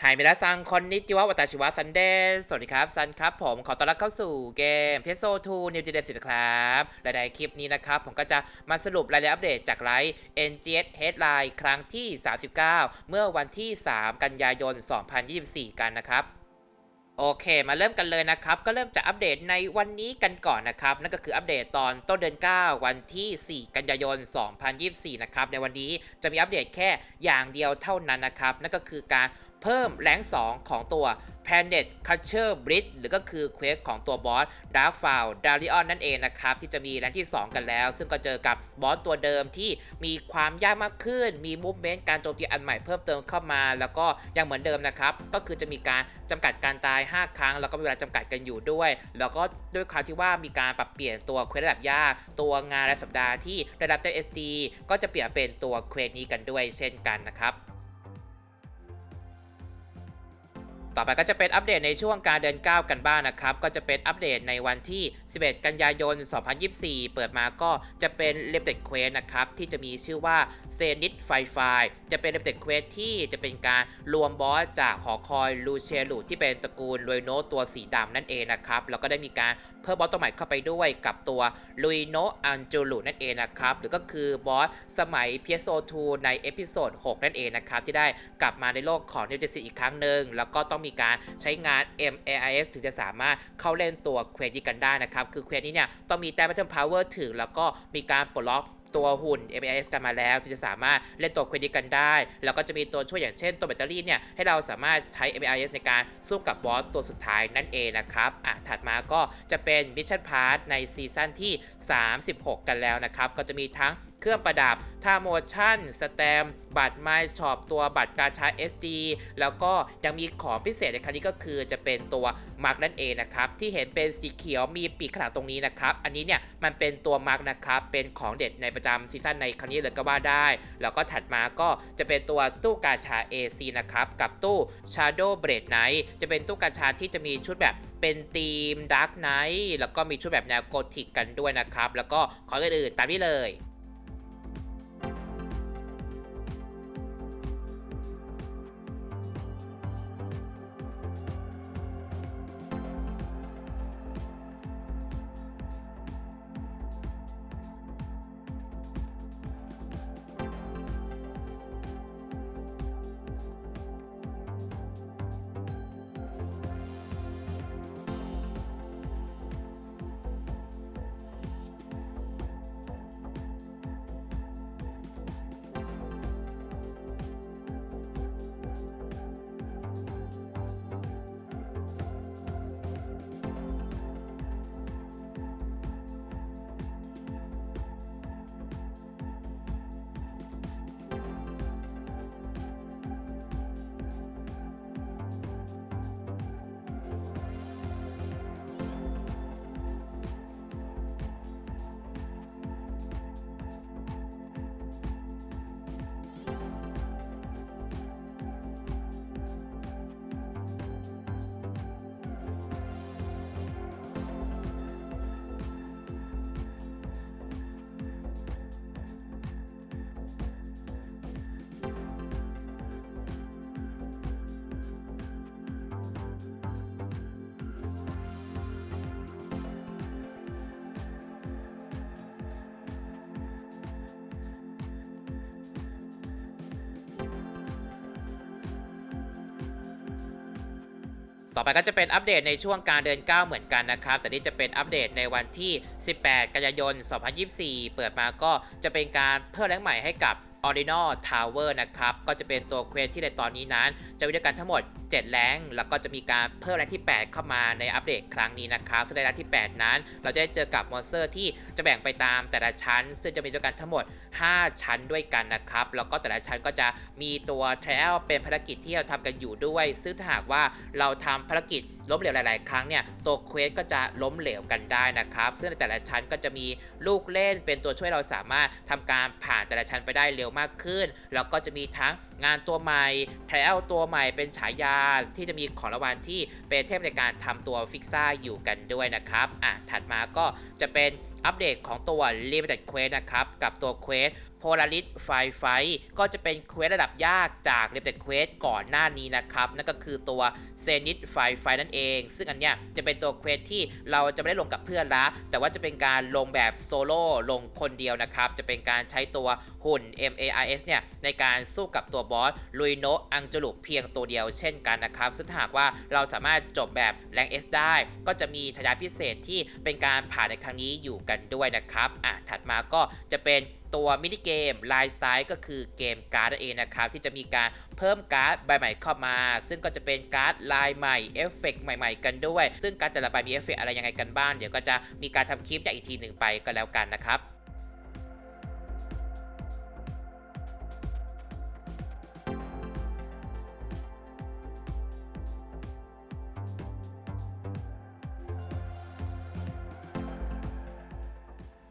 ไฮเมดาซังคอนนิจิวะวัตาชิวะซันเดย์สวัสดีครับซันครับผมขอต้อนรับเข้าสู่เกมเพโซ2 New Gen 10ครับและในคลิปนี้นะครับ ผมก็จะมาสรุปรายละเอียดอัปเดตจากไลฟ์ NGS Headline ครั้งที่ 39 เมื่อวันที่ 3 กันยายน 2024 กันนะครับโอเค มาเริ่มกันเลยนะครับ ก็เริ่มจากอัปเดตในวันนี้กันก่อนนะครับ นั่นก็คืออัปเดตตอนต้นเดือน 9 วันที่ 4 กันยายน 2024 นะครับ ในวันนี้จะมีอัปเดตแค่อย่างเดียวเท่านั้นนะครับ นั่นก็คือการ เพิ่มแรง2 ของตัว Planet Catcher Bridge หรือก็คือเควสของตัวบอส Dark f o u l Darion นั่นเองนะครับ ที่จะมีแรงที่ 2 กันแล้ว ซึ่งก็เจอกับบอสตัวเดิมที่มีความยากมากขึ้น มีมูฟเมนต์การโจมตีอันใหม่เพิ่มเติมเข้ามา แล้วก็ยังเหมือนเดิมนะครับ ก็คือจะมีการจำกัดการตาย 5 ครั้ง แล้วก็มีเวลาจำกัดกันอยู่ด้วย แล้วก็ด้วยความที่ว่ามีการปรับเปลี่ยนตัวเควสระดับยาก ตัวงานรายสัปดาห์ที่ระดับเต็ม SD ก็จะเปลี่ยนเป็นตัวเควสนี้กันด้วยเช่นกันนะครับ ต่อไปก็จะเป็นอัปเดตในช่วงการเดินก้าวกันบ้างนนะครับ ก็จะเป็นอัปเดตในวันที่ 11 กันยายน 2024 เปิดมาก็จะเป็นเล p เ e ็ q u e s t นะครับ ที่จะมีชื่อว่าเซนิตไฟไฟจะเป็นเล p เ e ็ q u e s t ที่จะเป็นการรวมบอสจากหอคอยลูเชลูที่เป็นตระกูลรวยโนตัวสีดำนั่นเองนะครับ แล้วก็ได้มีการเพิ่มบอสตัวใหม่เข้าไปด้วยกับตัวลุยโนอันจูลูนั่นเองนะครับ หรือก็คือบอสสมัย PSO2 ในเอพิโซด 6 นั่นเองนะครับ ที่ได้กลับมาในโลกของ New Jersey อีกครั้งหนึ่งแล้วก็ต้องมีการใช้งาน MAIS ถึงจะสามารถเข้าเล่นตัวเควสนี้กันได้นะครับ คือเควสนี้เนี่ยต้องมีแต้ม Battle Power ถึง แล้วก็มีการปลดล็อกตัวหุ่น MAIS กันมาแล้วที่จะสามารถเล่นตัวเควสนี้กันได้ แล้วก็จะมีตัวช่วยอย่างเช่นตัวแบตเตอรี่เนี่ยให้เราสามารถใช้ MAIS ในการสู้กับบอสตัวสุดท้ายนั่นเองนะครับอะถัดมาก็จะเป็นมิชชั่นพาร์ทในซีซั่นที่ 36 กันแล้วนะครับ ก็จะมีทั้ง เครื่องประดับท่าโมชั่นสแตมบัตรไมช็อปตัวบัตรการช้ SD แล้วก็ยังมีของพิเศษในครั้งนี้ก็คือจะเป็นตัวมาร์กนั่นเองนะครับ ที่เห็นเป็นสีเขียวมีปีกขนางหลังตรงนี้นะครับ อันนี้เนี่ยมันเป็นตัวมาร์กนะครับ เป็นของเด็ดในประจำซีซั่นในครั้งนี้เลยก็ว่าได้ แล้วก็ถัดมาก็จะเป็นตัวตู้กาชา AC นะครับ กับตู้ Shadow Blade Knight จะเป็นตู้กาชาที่จะมีชุดแบบเป็นธีม Dark Knight แล้วก็มีชุดแบบแนวโกธิกกันด้วยนะครับ แล้วก็ของอื่นๆตามนี้เลย ต่อไปก็จะเป็นอัปเดตในช่วงการเดินก้าวเหมือนกันนะครับ แต่นี่จะเป็นอัปเดตในวันที่ 18 กันยายน 2024 เปิดมาก็จะเป็นการเพิ่มแรงใหม่ให้กับ Ordinal Tower นะครับ ก็จะเป็นตัวเควสที่ในตอนนี้นั้น จะมีด้วยกันทั้งหมด 7 แรงแล้วก็จะมีการเพิ่มแรงที่ 8 เข้ามาในอัปเดตครั้งนี้นะครับซึ่งในแรงที่ 8 นั้น เราจะได้เจอกับมอนสเตอร์ที่จะแบ่งไปตามแต่ละชั้น ซึ่งจะมีด้วยกันทั้งหมด 5 ชั้นด้วยกันนะครับแล้วก็แต่ละชั้นก็จะมีตัว trial เป็นภารกิจที่เราทำกันอยู่ด้วย ซึ่งถ้าหากว่าเราทำภารกิจล้มเหลวหลาย ๆ ครั้งเนี่ยตัวเควสก็จะล้มเหลวกันได้นะครับ ซึ่งในแต่ละชั้นก็จะมีลูกเล่นเป็นตัวช่วยเราสามารถทำการผ่านแต่ละชั้นไปได้เร็วมากขึ้น แล้วก็จะมีทั้งงานตัวใหม่ t r i a ตัวใหม่เป็นฉายาที่จะมีของรางวัลที่เป็นเทพในการทำตัวฟิกซ่าอยู่กันด้วยนะครับอะถัดมาก็จะเป็น อัปเดตของตัว Limited Quest นะครับ กับตัว Quest Polaris Fire Fight ก็จะเป็นเควสระดับยากจาก Limited Quest ก่อนหน้านี้นะครับ นั่นก็คือตัว Zenith Fire Fight นั่นเอง ซึ่งอันเนี้ยจะเป็นตัวเควสที่เราจะไม่ได้ลงกับเพื่อนละ แต่ว่าจะเป็นการลงแบบโซโล่ลงคนเดียวนะครับ จะเป็นการใช้ตัวหุ่น MARS เนี่ย ในการสู้กับตัวบอสลุยโนะอังจลุเพียงตัวเดียวเช่นกันนะครับ ซึ่งหากว่าเราสามารถจบแบบแรง S ได้ ก็จะมีฉายาพิเศษที่เป็นการผ่านในครั้งนี้อยู่กันด้วยนะครับอะถัดมาก็จะเป็นตัวมินิเกมไลน์สไตล์ก็คือเกมการ์ดเองนะครับ ที่จะมีการเพิ่มการ์ดใบใหม่เข้ามา ซึ่งก็จะเป็นการ์ดลายใหม่เอฟเฟกใหม่ๆ กันด้วย ซึ่งการดแต่ละใบมีเอฟเฟกอะไรยังไงกันบ้างเดี๋ยวก็จะมีการทำคลิปอย่างอีกทีหนึ่งไปก็แล้วกันนะครับ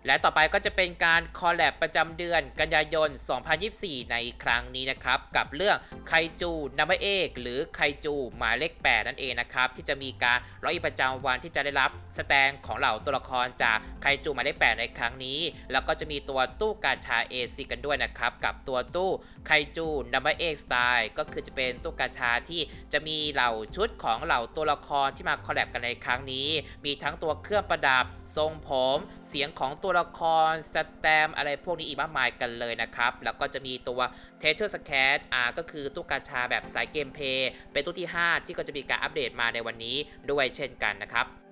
และต่อไปก็จะเป็นการคอลแลบประจำเดือนกันยายน 2024 ในครั้งนี้นะครับ กับเรื่องไคจูนัมเบอร์เอกหรือไคจูหมายเลข8นั่นเองนะครับที่จะมีการร้อยประจำวันที่จะได้รับสแตนของเหล่าตัวละครจากไคจูหมายเลข8ในครั้งนี้ แล้วก็จะมีตัวตู้กาชาเอซิกันด้วยนะครับกับตัวตู้ไคจูนัมเบอร์เอกสไตล์ก็คือจะเป็นตู้กาชาที่จะมีเหล่าชุดของเหล่าตัวละครที่มาคอลแลบกันในครั้งนี้ มีทั้งตัวเครื่องประดับทรงผม เสียงของตัวละครสแตมอะไรพวกนี้อีกมากมายกันเลยนะครับแล้วก็จะมีตัวเทเ u อร์สแคตอ่าก็คือตู้กาชาแบบสายเกมเพย์เป็นตู้ที่ 5 ที่ก็จะมีการอัปเดตมาในวันนี้ด้วยเช่นกันนะครับ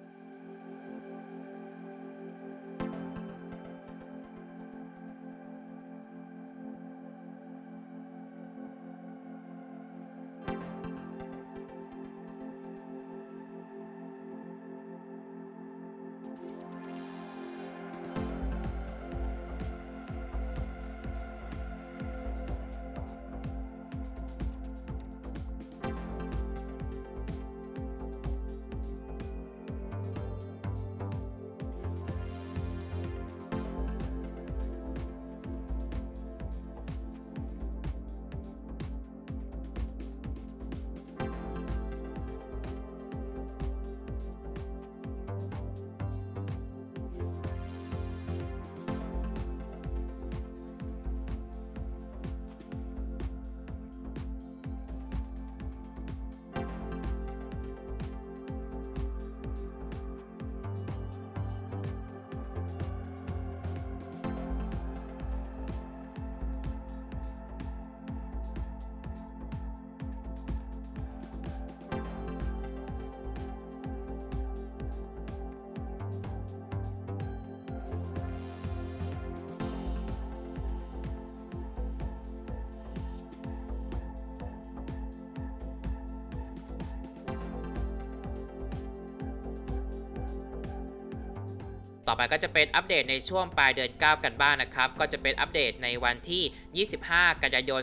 ต่อไปก็จะเป็นอัปเดตในช่วงปลายเดือน 9 กันบ้างนะครับ ก็จะเป็นอัปเดตในวันที่ 25 กันยายน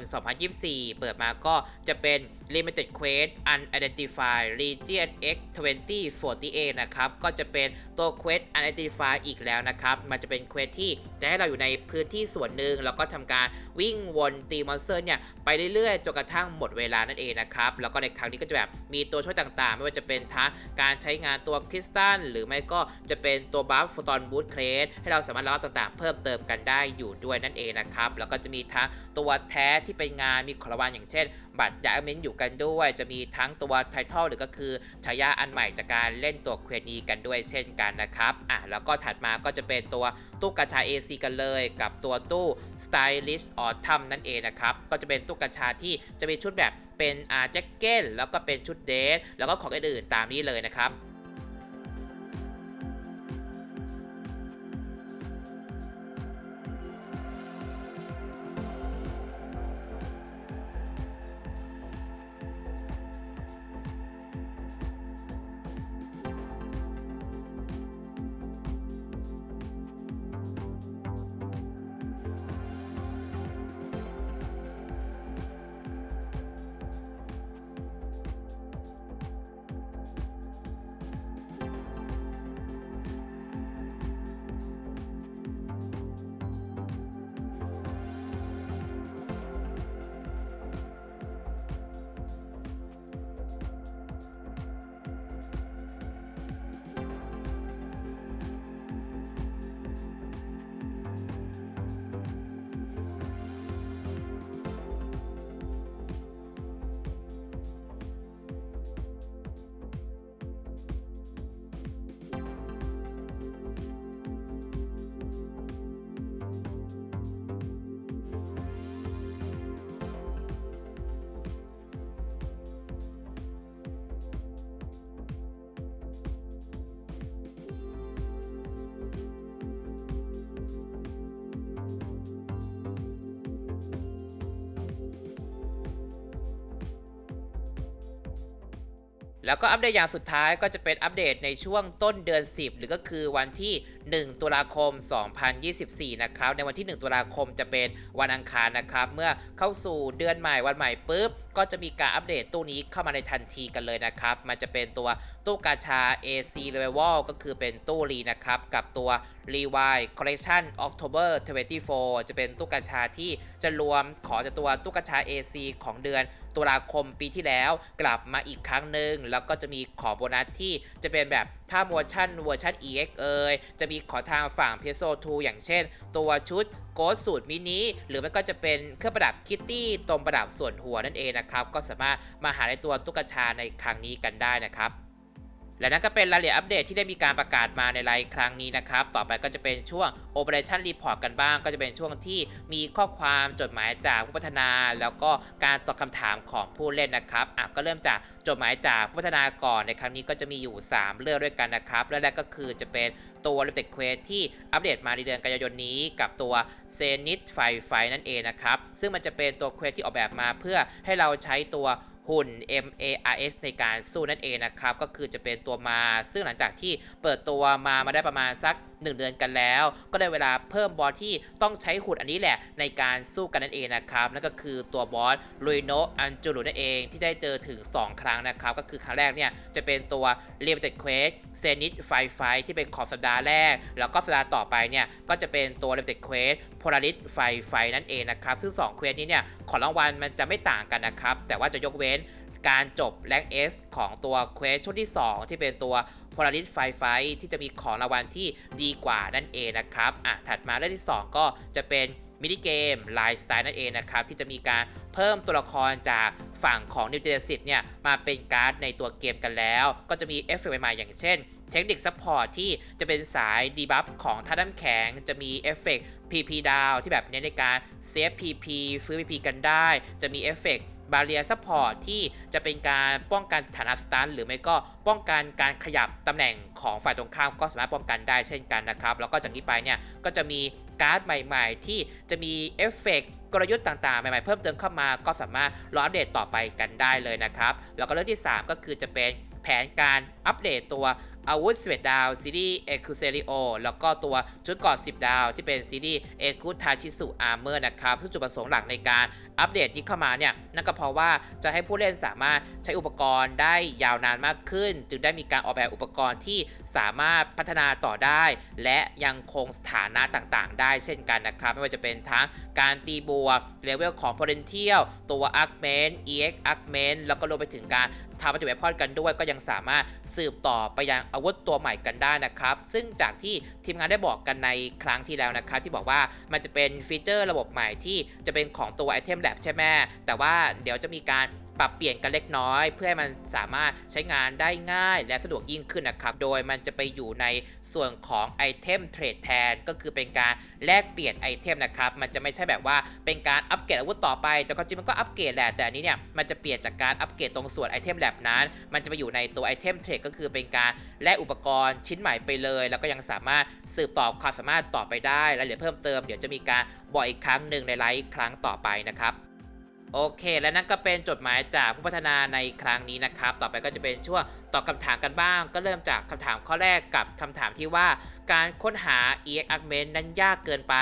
2024 เปิดมาก็จะเป็น Limited Quest Unidentified Region X 2048นะครับ ก็จะเป็นตัว Quest Unidentified อีกแล้วนะครับ มันจะเป็นเควสที่จะให้เราอยู่ในพื้นที่ส่วนหนึ่งแล้วก็ทำการวิ่งวนตีมอนสเตอร์เนี่ย ไปเรื่อยๆ จนกระทั่งหมดเวลานั่นเองนะครับ แล้วก็ในครั้งนี้ก็จะแบบมีตัวช่วยต่างๆ ไม่ว่าจะเป็นทั้งการใช้งานตัวคริสตัลหรือไม่ก็จะเป็นตัวบัฟฟตอนบูทเครสให้เราสามารถรับต่างๆ เพิ่มเติมกันได้อยู่ด้วยนั่นเองนะครับ แล้วก็จะมีทั้งตัวแท้ที่เป็นงานมีของรางวัลอย่างเช่น บัตรยาเมนอยู่กันด้วย จะมีทั้งตัวไททอลหรือก็คือฉายาอันใหม่จากการเล่นตัวเควนีกันด้วยเช่นกันนะครับอะแล้วก็ถัดมาก็จะเป็นตัวตู้กระชา AC กันเลย กับตัวตู้ Stylish Autumn นั่นเองนะครับ ก็จะเป็นตู้กระชาที่จะมีชุดแบบเป็นอาแจ็คเก็ตแล้วก็เป็นชุดเดทแล้วก็ของอื่นๆตามนี้เลยนะครับ แล้วก็อัปเดตอย่างสุดท้ายก็จะเป็นอัปเดตในช่วงต้นเดือน 10 หรือก็คือวันที่ 1 ตุลาคม 2024 นะครับ ในวันที่ 1 ตุลาคมจะเป็นวันอังคารนะครับ เมื่อเข้าสู่เดือนใหม่วันใหม่ปุ๊บ ก็จะมีการอัปเดตตู้นี้เข้ามาในทันทีกันเลยนะครับ มันจะเป็นตัวตู้กาชา AC Level ก็คือเป็นตู้รีนะครับ กับตัว r e w i Collection October 24 จะเป็นตู้กาชาที่จะรวมขอจากตัวตู้กาชา AC ของเดือนตุลาคมปีที่แล้วกลับมาอีกครั้งหนึ่งแล้วก็จะมีขอโบนัสที่จะเป็นแบบถ้าเวอร์ชันเวอร์ชัน EX เอยจะมีขอทางฝั่งเพ s o 2อย่างเช่น ตัวชุดโกสสูตรมินิหรือไม่ก็จะเป็นเครื่องประดับคิตตี้ตรงประดับส่วนหัวนั่นเองนะครับ ก็สามารถมาหาในตัวตุ๊กตาในครั้งนี้กันได้นะครับ และนั่นก็เป็นรายละเอียดอัปเดตที่ได้มีการประกาศมาในไลฟ์ครั้งนี้นะครับ ต่อไปก็จะเป็นช่วง Operation Report กันบ้าง ก็จะเป็นช่วงที่มีข้อความจดหมายจากผู้พัฒนา แล้วก็การตอบคำถามของผู้เล่นนะครับอะก็เริ่มจากจดหมายจากผู้พัฒนาก่อนในครั้งนี้ก็จะมีอยู่ 3 เรื่องด้วยกันนะครับ เรื่องแรกก็คือจะเป็นตัว r e p e t Quest ที่อัปเดตมาในเดือนกันยายนนี้กับตัว z e n i t ไฟไฟนั่นเองนะครับ ซึ่งมันจะเป็นตัวเควสที่ออกแบบมาเพื่อให้เราใช้ตัว หุ่น MARS ในการสู้นั่นเองนะครับ ก็คือจะเป็นตัวมาซึ่งหลังจากที่เปิดตัวมามาได้ประมาณสัก 1 เดือนกันแล้ว ก็ได้เวลาเพิ่มบอสที่ต้องใช้หุ่นอันนี้แหละ ในการสู้กันนั่นเองนะครับนั่นก็คือตัวบอสลุยโนอันจูรุนั่นเองที่ได้เจอถึง 2 ครั้งนะครับ ก็คือครั้งแรกเนี่ยจะเป็นตัว l i m i t e d Quest เซนิตไฟไฟที่เป็นของสัปดาห์แรก แล้วก็สัปดาห์ต่อไปเนี่ยก็จะเป็นตัว l i m i t e d Quest Polaris ไฟไฟนั่นเองนะครับซึ่ง2เควสนี้เนี่ยของรางวัลมันจะไม่ต่างกันนะครับแต่ว่าจะยกเว้นการจบแรง S ของตัวเควสช่วงที่ 2 ที่เป็นตัว Polaris f i r e Fight ที่จะมีของรางวัลที่ดีกว่านั่นเองนะครับอะถัดมาเรื่องที่ 2 ก็จะเป็นมินิเกมไลฟ์สไตล์นั่นเองนะครับ ที่จะมีการเพิ่มตัวละครจากฝั่งของ New Genesis เนี่ยมาเป็นการ์ดในตัวเกมกันแล้ว ก็จะมีเอฟเฟกต์ใหม่ๆอย่างเช่นเทคนิคซัพพอร์ตที่จะเป็นสายดีบัฟของท่าน้ำแข็ง จะมีเอฟเฟกต์ PP ดาวที่แบบเน้นในการเซฟ PP ฟื้น PP กันได้ จะมีเอฟเฟกต์ บาเรียซัพพอร์ตที่จะเป็นการป้องกันสถานะสตันหรือไม่ก็ป้องกันการขยับตำแหน่งของฝ่ายตรงข้ามก็สามารถป้องกันได้เช่นกันนะครับ แล้วก็จากนี้ไปเนี่ยก็จะมีการ์ดใหม่ๆ ที่จะมีเอฟเฟกต์กลยุทธ์ต่างๆ ใหม่ๆ เพิ่มเติมเข้ามาก็สามารถรออัปเดตต่อไปกันได้เลยนะครับ แล้วก็เรื่องที่ 3 ก็คือจะเป็นแผนการอัปเดตตัว อาวุธ11ดาวซีรีส์เอคุเซริโอแล้วก็ตัวชุดเกอด10 ดาว ที่เป็นซีรีส์เอคุทาชิสุอาร์เมอร์นะครับซึ่งจุดประสงค์หลักในการอัปเดตนี้เข้ามาเนี่ยนั่นก็เพราะว่าจะให้ผู้เล่นสามารถใช้อุปกรณ์ได้ยาวนานมากขึ้น จึงได้มีการออกแบบอุปกรณ์ที่สามารถพัฒนาต่อได้ และยังคงสถานะต่างๆ ได้เช่นกันนะครับ ไม่ว่าจะเป็นทั้ง การตีบวกเลเวลของ potential ตัว Augment EX Augment แล้วก็รวมไปถึงการทำปัจจุบันพอดกันด้วยก็ยังสามารถสืบต่อไปยังอาวุธตัวใหม่กันได้นะครับ ซึ่งจากที่ทีมงานได้บอกกันในครั้งที่แล้วนะครับ ที่บอกว่ามันจะเป็นฟีเจอร์ระบบใหม่ที่จะเป็นของตัวไอเทมแลบใช่ไหมแต่ว่าเดี๋ยวจะมีการ ปรับเปลี่ยนกันเล็กน้อย เพื่อให้มันสามารถใช้งานได้ง่ายและสะดวกยิ่งขึ้นนะครับ โดยมันจะไปอยู่ในส่วนของไอเทมเทรดแทนก็คือเป็นการแลกเปลี่ยนไอเทมนะครับ มันจะไม่ใช่แบบว่าเป็นการอัปเกรดอาวุธต่อไป แต่ก็จริงมันก็อัปเกรดแหละ แต่อันนี้เนี่ยมันจะเปลี่ยนจากการอัปเกรดตรงส่วนไอเทมแลบนั้น มันจะไปอยู่ในตัวไอเทมเทรดก็คือเป็นการแลกอุปกรณ์ชิ้นใหม่ไปเลย แล้วก็ยังสามารถสืบต่อความสามารถต่อไปได้และเหลือเพิ่มเติมเดี๋ยวจะมีการบอกอีกครั้งหนึ่งในไลฟ์ครั้งต่อไปนะครับ โอเค และนั่นก็เป็นจดหมายจากผู้พัฒนาในครั้งนี้นะครับ ต่อไปก็จะเป็นช่วงตอบคำถามกันบ้าง ก็เริ่มจากคำถามข้อแรกกับคำถามที่ว่า การค้นหา EX Augment นั้นยากเกินไป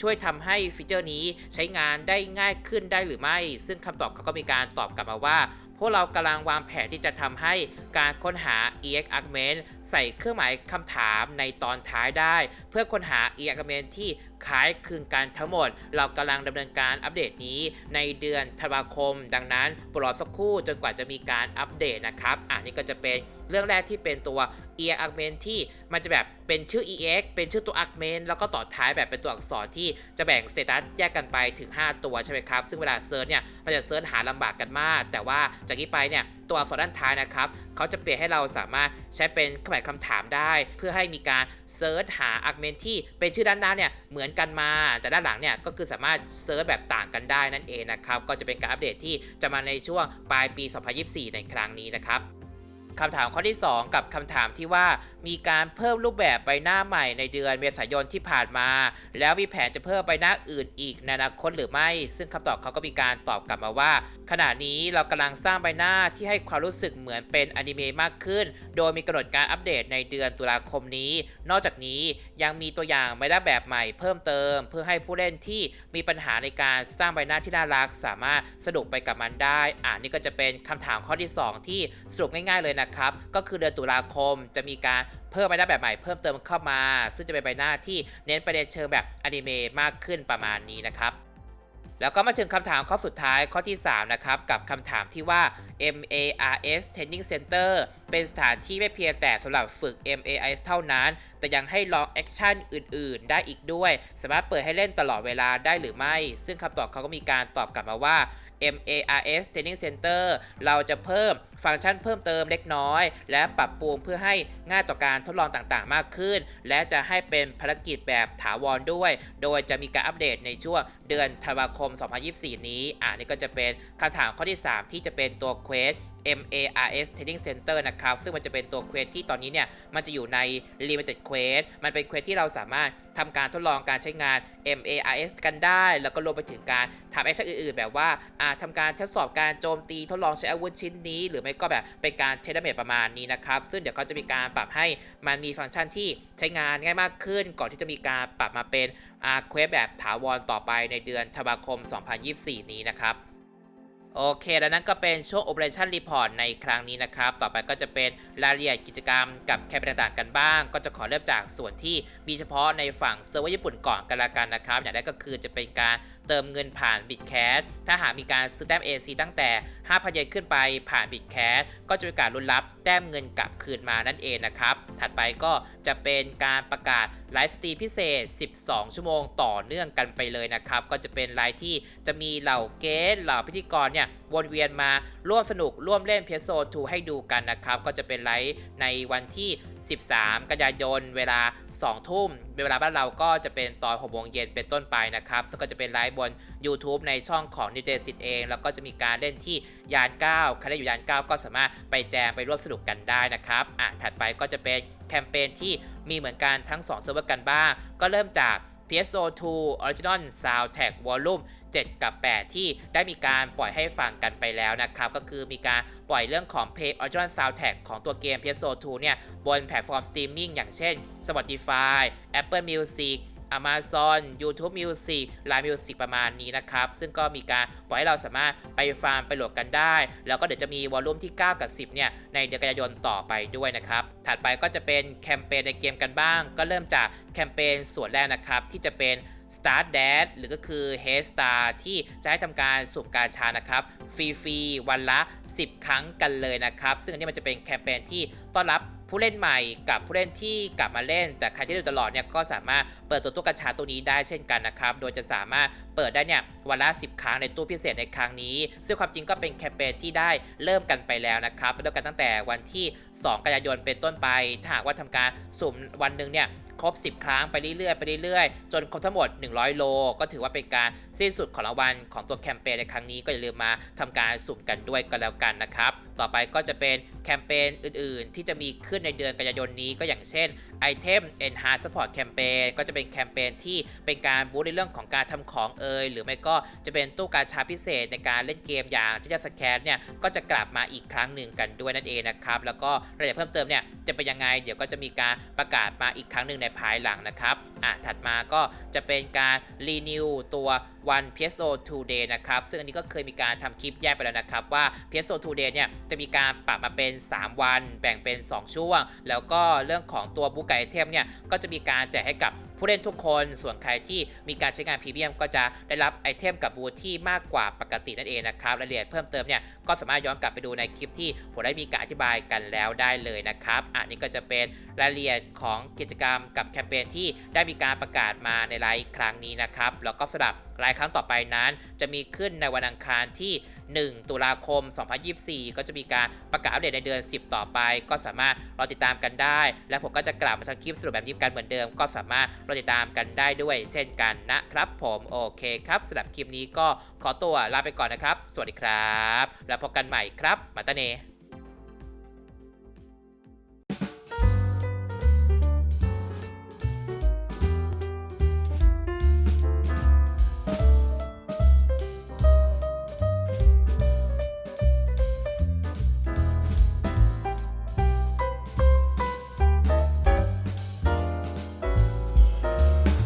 ช่วยทำให้ฟีเจอร์นี้ใช้งานได้ง่ายขึ้นได้หรือไม่ ซึ่งคำตอบเขาก็มีการตอบกลับมาว่าพวกเรากำลังวางแผนที่จะทำให้การค้นหา EX Augment ใส่เครื่องหมายคำถามในตอนท้ายได้ เพื่อค้นหา EX Augment ที่ คล้ายคลึงกันทั้งหมด เรากำลังดำเนินการอัปเดตนี้ในเดือนธันวาคม ดังนั้นรดรอสักครู่จนกว่าจะมีการอัปเดตนะครับ อ่านี่ก็จะเป็น เรื่องแรกที่เป็นตัว EX Augment ที่มันจะแบบเป็นชื่อ EX เป็นชื่อตัว Augment แล้วก็ต่อท้ายแบบเป็นตัวอักษรที่จะแบ่งสเตตัสแยกกันไปถึง 5 ตัวใช่ไหมครับ ซึ่งเวลาเซิร์ชเนี่ยมันจะเซิร์ชหาลำบากกันมาก แต่ว่าจากนี้ไปเนี่ยตัวอักษรด้านท้ายนะครับเขาจะเปลี่ยนให้เราสามารถใช้เป็นเครื่องหมายคำถามได้ เพื่อให้มีการเซิร์ชหา Augment ที่เป็นชื่อด้านหน้าเนี่ยเหมือนกันมา แต่ด้านหลังเนี่ยก็คือสามารถเซิร์ชแบบต่างกันได้นั่นเองนะครับก็จะเป็นการอัปเดตที่จะมาในช่วงปลายปี 2024 ในครั้งนี้นะครับ คำถามข้อที่ 2 กับคำถามที่ว่ามีการเพิ่มรูปแบบใบหน้าใหม่ในเดือนเมษายนที่ผ่านมา แล้วมีแผนจะเพิ่มใบหน้าอื่นอีกในอนาคตหรือไม่ ซึ่งคำตอบเขาก็มีการตอบกลับมาว่า ขณะนี้เรากำลังสร้างใบหน้าที่ให้ความรู้สึกเหมือนเป็นอนิเมะมากขึ้น โดยมีกำหนดการอัปเดตในเดือนตุลาคมนี้ นอกจากนี้ยังมีตัวอย่างใบหน้าแบบใหม่เพิ่มเติม เพื่อให้ผู้เล่นที่มีปัญหาในการสร้างใบหน้าที่น่ารัก สามารถสนุกไปกับมันได้ อ่านี่ก็จะเป็นคำถามข้อที่ 2 ที่สรุปง่ายๆเลยนะครับ ก็คือเดือนตุลาคมจะมีการเพิ่มใบหน้าแบบใหม่เพิ่มเติมเข้ามา ซึ่งจะเป็นใบหน้าที่เน้นประเด็นเชิงแบบอนิเมะมากขึ้นประมาณนี้นะครับแล้วก็มาถึงคำถามข้อสุดท้ายข้อที่ 3 นะครับ กับคำถามที่ว่า MARS Training Center เป็นสถานที่ไม่เพียงแต่สำหรับฝึก MAIS เท่านั้น แต่ยังให้ลองแอคชั่นอื่น ๆ ได้อีกด้วย สามารถเปิดให้เล่นตลอดเวลาได้หรือไม่ ซึ่งคำตอบเขาก็มีการตอบกลับมาว่า MARS Training Center เราจะเพิ่มฟังก์ชันเพิ่มเติมเล็กน้อย และปรับปรุงเพื่อให้ง่ายต่อการทดลองต่างๆ มากขึ้น และจะให้เป็นภารกิจแบบถาวรด้วย โดยจะมีการอัปเดตในช่วงเดือนธันวาคม 2024 นี้อ่านี่ก็จะเป็นคำถามข้อที่ 3 ที่จะเป็นตัวเควส MARS Training Center นะครับ ซึ่งมันจะเป็นตัวเควสที่ตอนนี้เนี่ย มันจะอยู่ใน Limited Quest มันเป็นเควสที่เราสามารถทำการทดลองการใช้งาน MARS กันได้ แล้วก็รวมไปถึงการทำแอคชั่นอื่นๆ แบบว่าอาทำการทดสอบการโจมตีทดลองใช้อาวุธชิ้นนี้ หรือไม่ก็แบบเป็นการเทสเมตประมาณนี้นะครับ ซึ่งเดี๋ยวเขาจะมีการปรับให้มันมีฟังก์ชันที่ใช้งานง่ายมากขึ้น ก่อนที่จะมีการปรับมาเป็นเควสแบบถาวรต่อไปในเดือนธันวาคม 2024 นี้นะครับ โอเค แล้วนั่นก็เป็นช่วง Operation Report ในครั้งนี้นะครับ ต่อไปก็จะเป็นรายละเอียดกิจกรรมกับแคมเปญต่างๆกันบ้าง ก็จะขอเริ่มจากส่วนที่มีเฉพาะในฝั่งเซิร์ฟเวอร์ญี่ปุ่นก่อนกันละกันนะครับ อย่างแรกก็คือจะเป็นการ เติมเงินผ่าน Bitcat ถ้าหากมีการซื้อแต้ม AC ตั้งแต่ 5,000 เยนขึ้นไปผ่าน Bitcat ก็จะมีการลุ้นรับแต้มเงินกลับคืนมานั่นเองนะครับ ถัดไปก็จะเป็นการประกาศไลฟ์สตรีมพิเศษ 12 ชั่วโมงต่อเนื่องกันไปเลยนะครับ ก็จะเป็นไลฟ์ที่จะมีเหล่าเกสเหล่าพิธีกรเนี่ยวนเวียนมาร่วมสนุกร่วมเล่น PS 2ให้ดูกันนะครับ ก็จะเป็นไลฟ์ในวันที่13 กันยายนเวลา 2 ทุ่ม เวลาบ้านเราก็จะเป็นตอน6โมงเย็นเป็นต้นไปนะครับ ซึ่งก็จะเป็นไลฟ์บน YouTube ในช่องของนิเจสิตเอง แล้วก็จะมีการเล่นที่ยาน 9 ใครได้อยู่ยาน 9 ก็สามารถไปแจมไปร่วมสนุกกันได้นะครับ อะ ถัดไปก็จะเป็นแคมเปญที่มีเหมือนกันทั้ง2เซิร์ฟเวอร์กันบ้าง ก็เริ่มจาก PSO2 Original Soundtrack Volume 7 กับ 8 ที่ได้มีการปล่อยให้ฟังกันไปแล้วนะครับ ก็คือมีการปล่อยเรื่องของเพลง Original Soundtrack ของตัวเกม PSO2 เนี่ย บนแพลตฟอร์มสตรีมมิ่งอย่างเช่น Spotify Apple Music Amazon YouTube Music Line Music ประมาณนี้นะครับ ซึ่งก็มีการปล่อยให้เราสามารถไปฟาร์มไปโหลดกันได้ แล้วก็เดี๋ยวจะมีวอลลุ่มที่ 9 กับ 10 เนี่ย ในเดือนกันยายนต่อไปด้วยนะครับ ถัดไปก็จะเป็นแคมเปญในเกมกันบ้าง ก็เริ่มจากแคมเปญส่วนแรกนะครับ ที่จะเป็น Start Dash หรือก็คือ h e a d Star ที่จะให้ทำการสุ่มกาชานะครับ ฟรีๆ วันละ 10 ครั้งกันเลยนะครับ ซึ่งอันนี้มันจะเป็นแคมเปญที่ต้อนรับผู้เล่นใหม่กับผู้เล่นที่กลับมาเล่น แต่ใครที่ดูตลอดเนี่ยก็สามารถเปิดตัวตู้กาชาตัวนี้ได้เช่นกันนะครับ โดยจะสามารถเปิดได้เนี่ยวันละ10 ครั้งในตู้พิเศษในครั้งนี้ ซึ่งความจริงก็เป็นแคมเปญที่ได้เริ่มกันไปแล้วนะครับเริ่มกันตั้งแต่วันที่ 2 กันยายนเป็นต้นไป ถ้าหากว่าทำการสุ่มวันหนึ่งเนี่ย ครบ 10 ครั้งไปเรื่อยๆไปเรื่อยๆ จนครบทั้งหมด 100 โล ก็ถือว่าเป็นการสิ้นสุดของรางวัลของตัวแคมเปญในครั้งนี้ก็อย่าลืมมาทำการสุ่มกันด้วยกันแล้วกันนะครับ ต่อไปก็จะเป็นแคมเปญอื่นๆ ที่จะมีขึ้นในเดือนกันยายนนี้ก็อย่างเช่น Item Enhance Support Campaign ก็จะเป็นแคมเปญที่เป็นการบูสต์ในเรื่องของการทำของเอยหรือไม่ก็จะเป็นตู้กาชาพิเศษในการเล่นเกมอย่างที่จะสแกนเนี่ยก็จะกลับมาอีกครั้งหนึ่งกันด้วยนั่นเองนะครับแล้วก็รายละเอียดเพิ่มเติมเนี่ยจะเป็นยังไง เดี๋ยวก็จะมีการประกาศมาอีกครั้งหนึ่งในภายหลังนะครับอะถัดมาก็จะเป็นการรีนิวตัววัน PSO Today นะครับ ซึ่งอันนี้ก็เคยมีการทำคลิปแยกไปแล้วนะครับ ว่า PSO Today เนี่ยจะมีการปรับมาเป็น 3 วัน แบ่งเป็น 2 ช่วง แล้วก็เรื่องของตัวบุกไก่เทมเนี่ยก็จะมีการแจกให้กับ ผู้เล่นทุกคนส่วนใครที่มีการใช้งานพรีเมียมก็จะได้รับไอเทมกับบูธที่มากกว่าปกตินั่นเองนะครับรายละเอียดเพิ่มเติมเนี่ยก็สามารถย้อนกลับไปดูในคลิปที่ผมได้มีการอธิบายกันแล้วได้เลยนะครับอันนี้ก็จะเป็นรายละเอียดของกิจกรรมกับแคมเปญที่ได้มีการประกาศมาในไลฟ์ครั้งนี้นะครับแล้วก็สำหรับไลฟ์ครั้งต่อไปนั้น จะมีขึ้นในวันอังคารที่ 1 ตุลาคม 2024 ก็จะมีการประกาศอัปเดตในเดือน 10 ต่อไป ก็สามารถรอติดตามกันได้ และผมก็จะกลับมาทำคลิปสรุปแบบนี้กันเหมือนเดิม ก็สามารถรอติดตามกันได้ด้วยเช่นกันนะครับผมโอเคครับสำหรับคลิปนี้ก็ขอตัวลาไปก่อนนะครับ สวัสดีครับ แล้วพบกันใหม่ครับ มาตาเน